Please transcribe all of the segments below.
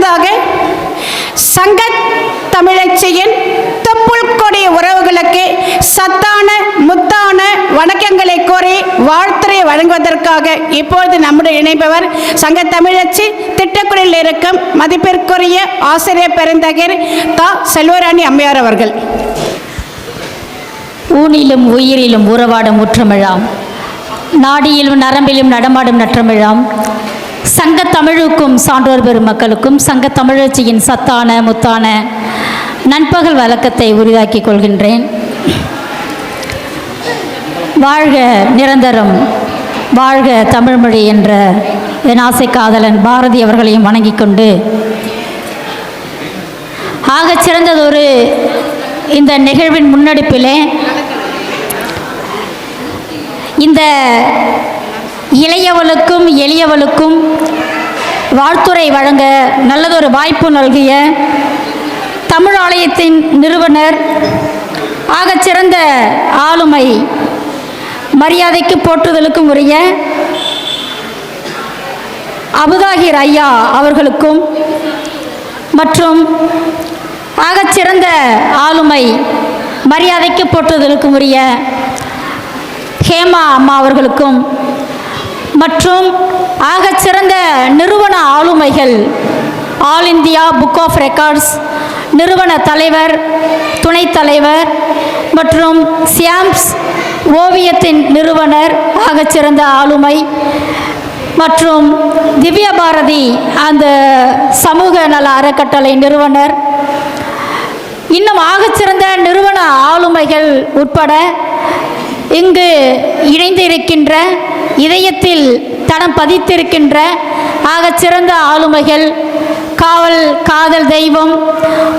அடுத்ததாக சங்க தமிழச்சியின் தொப்புள் உறவுகளுக்கு சத்தான முத்தான வணக்கங்களை கோரி வாழ்த்துறை வழங்குவதற்காக இப்பொழுது நம்முடைய இணைப்பவர் சங்க தமிழச்சி திட்டக்குடியில் இருக்கும் மதிப்பிற்குரிய ஆசிரியர் பெருந்தகர் தா. செல்வராணி அம்மையார் அவர்கள். ஊனிலும் உயிரிலும் உறவாடும் முற்றமிழாம். நாடியிலும் நரம்பிலும் நடமாடும் நற்றமிழாம். சங்க தமிழுக்கும் சான்றோர் பெருமக்களுக்கும் சங்க தமிழச்சியின் சத்தான முத்தான நண்பகல் வழக்கத்தை உரிதாக்கிக் கொள்கின்றேன். வாழ்க நிரந்தரம் வாழ்க தமிழ்மொழி என்ற என் ஆசை காதலன் பாரதி அவர்களையும் வணங்கிக் கொண்டு ஆகச் சிறந்ததொரு இந்த நிகழ்வின் முன்னெடுப்பிலே இந்த இளையவளுக்கும் எளியவளுக்கும் வாழ்த்துரை வழங்க நல்லதொரு வாய்ப்பு நல்கிய தமிழ் ஆலயத்தின் நிறுவனர் ஆகச்சிறந்த ஆளுமை மரியாதைக்கு போற்றுதலுக்கும் உரிய அபுதாகிர் ஐயா அவர்களுக்கும் மற்றும் ஆகச்சிறந்த ஆளுமை மரியாதைக்கு போற்றுதலுக்கும் உரிய ஹேமா அம்மா அவர்களுக்கும் மற்றும் ஆகச்சிறந்த நிறுவன ஆளுமைகள். All India book of records நிறுவன தலைவர் துணைத் தலைவர் மற்றும் சியாம்ஸ் ஓவியத்தின் நிறுவனர் ஆகச்சிறந்த ஆளுமை மற்றும் திவ்ய பாரதி அந்த சமூக நல அறக்கட்டளை நிறுவனர். இன்னும் ஆகச்சிறந்த நிறுவன ஆளுமைகள் உட்பட இங்கு இணைந்து இருக்கின்ற இதயத்தில் தடம் பதித்திருக்கின்ற ஆகச்சிறந்த ஆளுமைகள் காவல் காதல் தெய்வம்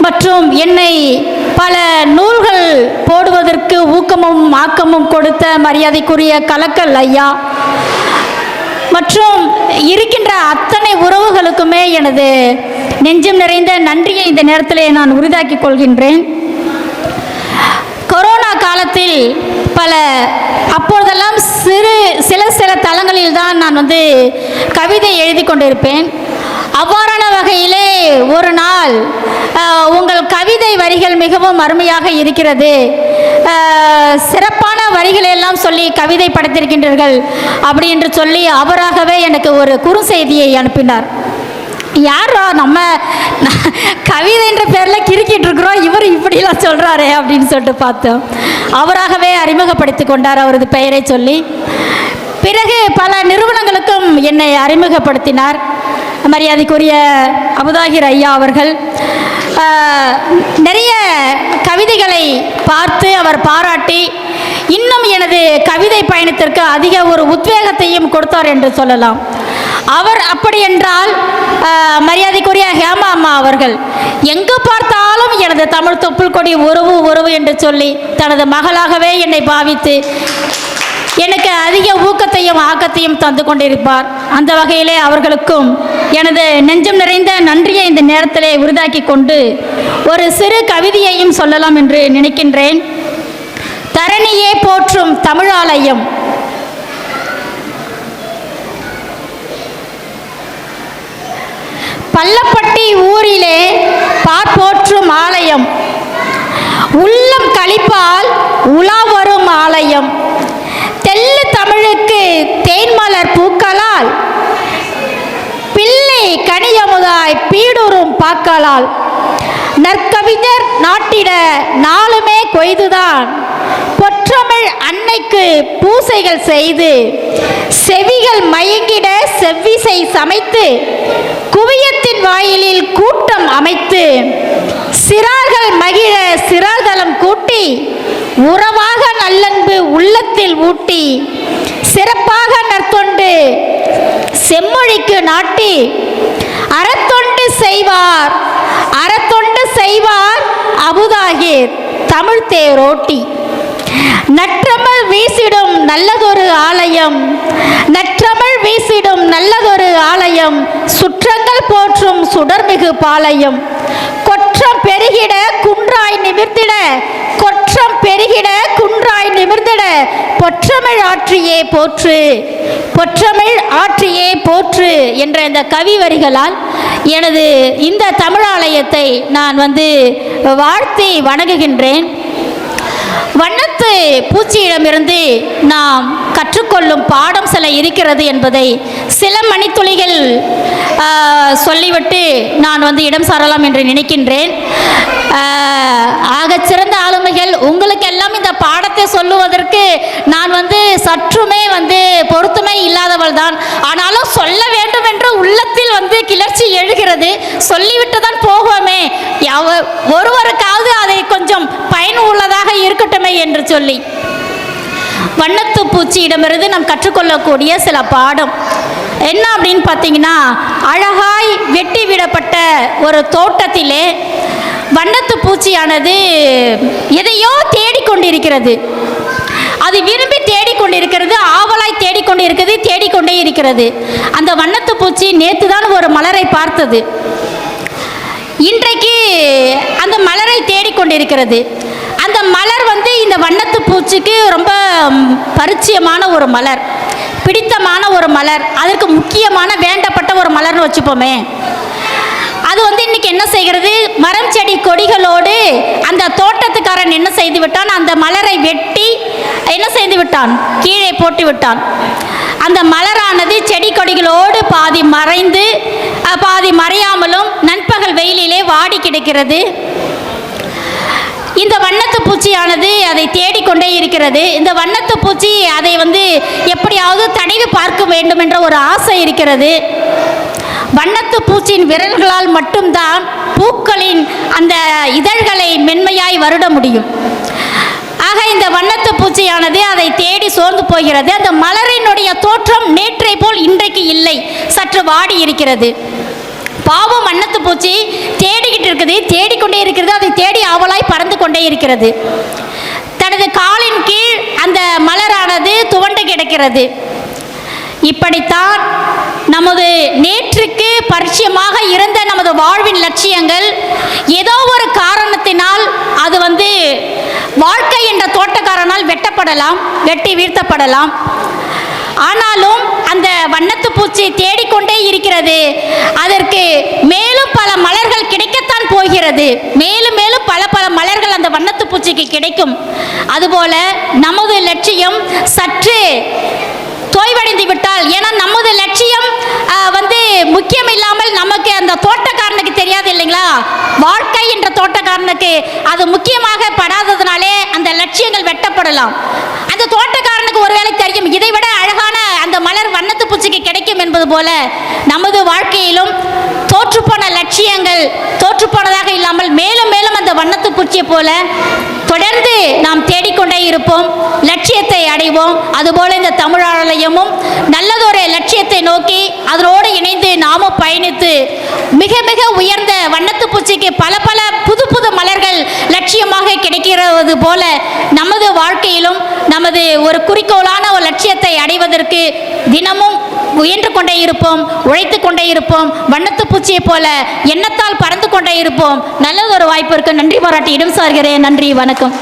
மற்றும் என்னை பல நூல்கள் போடுவதற்கு ஊக்கமும் ஆக்கமும் கொடுத்த மரியாதைக்குரிய கலக்கல் ஐயா. மற்றும் இருக்கின்ற அத்தனை உறவுகளுக்குமே எனது நெஞ்சம் நிறைந்த நன்றியை இந்த நேரத்திலே நான் உரிதாக்கிக் கொள்கின்றேன். கொரோனா காலத்தில் பல அப்பொழுதெல்லாம் சிறு சில சில தளங்களில் தான் நான் வந்து கவிதை எழுதி கொண்டிருப்பேன். அவ்வாறான வகையிலே ஒரு நாள் உங்கள் கவிதை வரிகள் மிகவும் அருமையாக இருக்கிறது. சிறப்பான வரிகளை எல்லாம் சொல்லி கவிதை படைத்திருக்கின்றீர்கள் அப்படி என்று சொல்லி அவராகவே எனக்கு ஒரு குறுஞ்செய்தியை அனுப்பினார். யாரோ நம்ம கவிதைன்ற பேரில் கிறுக்கிட்டு இருக்கிறோம் இவர் இப்படிலாம் சொல்கிறாரே அப்படின்னு சொல்லிட்டு பார்த்தோம். அவராகவே அறிமுகப்படுத்தி கொண்டார் அவரது பெயரை சொல்லி. பிறகு பல நிறுவனங்களுக்கும் என்னை அறிமுகப்படுத்தினார். மரியாதைக்குரிய அபுதாகிர் ஐயா அவர்கள். நிறைய கவிதைகளை பார்த்து அவர் பாராட்டி இன்னும் எனது கவிதை பயணத்திற்கு அதிக ஒரு உத்வேகத்தையும் கொடுத்தார் என்று சொல்லலாம். அவர் அப்படி என்றால் மரியாதைக்குரிய ஹேமா அம்மா அவர்கள் எங்கு பார்த்தாலும் இந்த தமிழ் தொப்புள் கொடி உறவு உறவு என்று சொல்லி தனது மகளாகவே என்னை பாவித்து எனக்கு அதிக ஊக்கத்தையும் ஆக்கத்தையும் தந்து கொண்டிருப்பார். அந்த வகையிலே அவர்களுக்கும் எனது நெஞ்சம் நிறைந்த நன்றியை இந்த நேரத்திலே உருதாக்கி கொண்டு ஒரு சிறு கவிதையையும் சொல்லலாம் என்று நினைக்கின்றேன். தரணியே போற்றும் தமிழாலயம். பள்ளப்பட்டி ஊரிலே வரும் ஆலயம் தமிழுக்கு தேன்மலர் பூக்களால் பிள்ளை கனியமுதாய் பீடுறும் பாக்களால் நற்கவிஞர் நாட்டிட நாளுமே கொய்துதான். பொற்றமிழ் அன்னைக்கு பூசைகள் செய்து செவிகள் மயங்கிட செவ்விசை சமைத்து குவியத்தின் வாயிலில் கூட்டம் அமைத்து சிறார்கள் மகிழ சிறார்தலம் கூட்டி உறவாக நல்லன்பு உள்ளத்தில் ஊட்டி சிறப்பாக நற்தொண்டு செம்மொழிக்கு நாட்டி அறத்தொண்டு செய்வார் அறத்தொண்டு செய்வார் அபுதாகிர் தமிழ் தேரோட்டி. நற்றமிழ் வீசிடும் நல்லதொரு ஆலயம் நற்றமிழ் வீசிடும் நல்லதொரு ஆலயம் சுற்றங்கள் போற்றும் சுடர்மிகு பாளையம். கொற்றம் பெருகிட குன்றாய் நிமிர்த்திட கொற்றம் பெருகி பொற்றமிழ் ஆற்றியே போற்று பொற்றமிழ் ஆற்றியே போற்று என்ற இந்த கவி வரிகளால் எனது இந்த தமிழாலயத்தை நான் வந்து வாழ்த்தி வணங்குகின்றேன். வண்ணத்து பூச்சியிடமிருந்து நாம் கற்றுக்கொள்ளும் பாடம் சில இருக்கிறது என்பதை சில மணித்துளிகள் சொல்லிவிட்டு நான் வந்து இடம் சாரலாம் என்று நினைக்கின்றேன். ஆகச்சிறந்த ஆளுமைகள் உங்களுக்கெல்லாம் இந்த பாடத்தை சொல்லுவதற்கு நான் வந்து சற்றுமே வந்து பொருத்தமே இல்லாதவள் தான். ஆனாலும் சொல்ல வேண்டும் என்று உள்ளத்தில் வந்து கிளர்ச்சி எழுகிறது. சொல்லிவிட்டு தான் போகுவோமே ஒருவருக்காவது அதை கொஞ்சம் பயன் உள்ளதாக இருக்கட்டுமே என்று சொல்லி. வண்ணத்து பூச்சியிடமிருந்து நாம் கற்றுக்கொள்ளக்கூடிய சில பாடம். என்ன அப்படின்னு பார்த்தீங்கன்னா அழகாய் வெட்டி விடப்பட்ட ஒரு தோட்டத்திலே வண்ணத்து பூச்சியானது எதையோ தேடிக்கொண்டிருக்கிறது. அது விரும்பி தேடிக்கொண்டிருக்கிறது ஆவலாய் தேடிக்கொண்டிருக்கிறது தேடிக்கொண்டே இருக்கிறது. அந்த வண்ணத்து பூச்சி நேற்று தான் ஒரு மலரை பார்த்தது. இன்றைக்கு அந்த மலரை தேடிக்கொண்டிருக்கிறது. அந்த மலர் வந்து இந்த வண்ணத்து பூச்சிக்கு ரொம்ப பரிச்சயமான ஒரு மலர் பிடித்தமான ஒரு மலர் அதற்கு முக்கியமான வேண்டப்பட்ட ஒரு மலர்னு வச்சுப்போமே. அது வந்து இன்னைக்கு என்ன செய்கிறது? மரம் செடி கொடிகளோடு அந்த தோட்டத்துக்காரன் என்ன செய்து விட்டான்? அந்த மலரை வெட்டி என்ன செய்து விட்டான்? கீழே போட்டு விட்டான். அந்த மலரானது செடி கொடிகளோடு பாதி மறைந்து பாதி மறையாமலும் நண்பகல் வெயிலிலே வாடி கிடக்கிறது. இந்த வண்ணத்து பூச்சியானது அதை தேடிக்கொண்டே இருக்கிறது. இந்த வண்ணத்து பூச்சி அதை வந்து எப்படியாவது தடவி பார்க்க வேண்டும் என்ற ஒரு ஆசை இருக்கிறது. வண்ணத்து பூச்சியின் விரல்களால் மட்டும்தான் பூக்களின் அந்த இதழ்களை மென்மையாய் வருட முடியும். ஆக இந்த வண்ணத்து பூச்சியானது அதை தேடி சோர்ந்து போகிறது. அந்த மலரினுடைய தோற்றம் நேற்றை போல் இன்றைக்கு இல்லை. சற்று வாடி இருக்கிறது. பாவம் வண்ணத்து பூச்சி தேடிக்கிட்டு இருக்குது. தேடிக்கொண்டே இருக்கிறது. அதை தேடி ஆவலாய் பறந்து கொண்டே இருக்கிறது. தனது காலின் கீழ் அந்த மலரானது துவண்டு கிடக்கிறது. இப்படித்தான் நமது நேற்றுக்கு பரிச்சயமாக இருந்த நமது வாழ்வின் லட்சியங்கள் ஏதோ ஒரு காரணத்தினால் அது வந்து வாழ்க்கை என்ற தோட்டக்காரனால் வெட்டப்படலாம் வெட்டி வீழ்த்தப்படலாம். ஆனாலும் அந்த வண்ணத்து பூச்சி தேடிக்கொண்டே இருக்கிறது. அதற்கு மேலும் பல மலர்கள் கிடைக்கத்தான் போகிறது. மேலும் மேலும் பல பல மலர்கள் அந்த வண்ணத்து பூச்சிக்கு கிடைக்கும். அதுபோல நமது லட்சியம் சற்று தோய்வடைந்து விட்டால். ஏன்னா நமது லட்சியம் வந்து முக்கியம் இல்லாமல் நமக்கு அந்த தோட்டக்காரனுக்கு தெரியாது இல்லைங்களா? வாழ்க்கை என்ற தோட்டக்காரனுக்கு அது முக்கியமாக படாததுனாலே அந்த லட்சியங்கள் வெட்டப்படலாம். அந்த தோட்டக்காரனுக்கு ஒருவேளை தெரியும். இதை விட அழகான அந்த மலர் வண்ணத்து பூச்சிக்கு கிடைக்கும் என்பது போல நமது வாழ்க்கையிலும் தோற்றுப்போன லட்சியங்கள் தோற்றுப்போனதாக இல்லாமல் மேலும் மேலும் அந்த வண்ணத்து பூச்சியை போல தொடர்ந்து தேடிக்கொண்டே இருப்போம். லட்சியத்தை அடைவோம். அதுபோல இந்த தமிழாலயமும் நல்லதொரு லட்சியத்தை நோக்கி அதனோடு இணைந்து நாமும் பயணித்து மிக மிக உயர்ந்த வண்ணத்து பூச்சிக்கு பல பல புது புது மலர்கள் லட்சியமாக கிடைக்கிறது போல நமது வாழ்க்கையிலும் நமது ஒரு குறிக்கோளான ஒரு லட்சியத்தை அடைவதற்கு தினமும் உயர்ந்து கொண்டே இருப்போம். உழைத்து கொண்டே இருப்போம். வண்ணத்து பூச்சியை போல எண்ணத்தால் பறந்து கொண்டே இருப்போம். நல்லதொரு வாய்ப்பிற்கு நன்றி பாராட்டி இடம் சார்கிறேன். நன்றி. வணக்கம்.